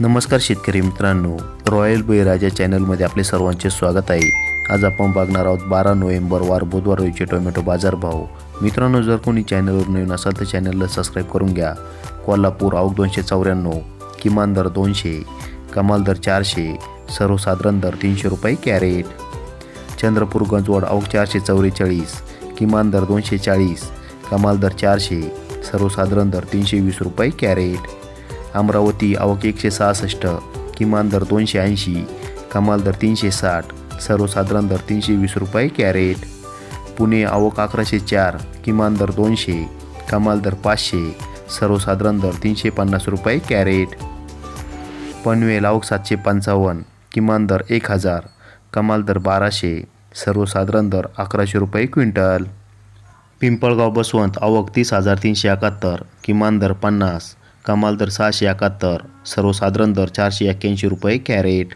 नमस्कार शेतकरी मित्रांनो. रॉयल बळीराजा चॅनलमध्ये आपले सर्वांचे स्वागत आहे. आज आपण बघणार आहोत बारा नोव्हेंबर वार बुधवार रोजीचे टोमॅटो बाजारभाव मित्रांनो जर कोणी चॅनलवर नवीन असाल तर चॅनलला सबस्क्राईब करून घ्या. कोल्हापूर आवक दोनशे चौऱ्याण्णव किमान दर दोनशे कमाल दर चारशे सर्वसाधारण दर तीनशे रुपये कॅरेट. चंद्रपूर गंजवड आवक चारशे चौवेचाळीस किमान दर दोनशे चाळीस कमाल दर चारशे सर्वसाधारण दर तीनशे वीस रुपये कॅरेट. अमरावती आवक एकशे सहासष्ट किमान दर दोनशे ऐंशी कमाल दर तीनशे साठ सर्वसाधारण दर तीनशे वीस रुपये कॅरेट. पुणे आवक अकराशे चार किमान दर दोनशे कमाल दर पाचशे सर्वसाधारण दर तीनशे पन्नास रुपये कॅरेट. पनवेल आवक सातशे पंचावन्न किमान दर एक हजार कमाल दर बाराशे सर्वसाधारण दर अकराशे रुपये क्विंटल. पिंपळगाव बसवंत आवक तीस हजार तीनशे एकाहत्तर किमान दर पन्नास कमाल दर सहाशे एकाहत्तर सर्वसाधारण दर चारशे एक्क्याऐंशी रुपये कॅरेट.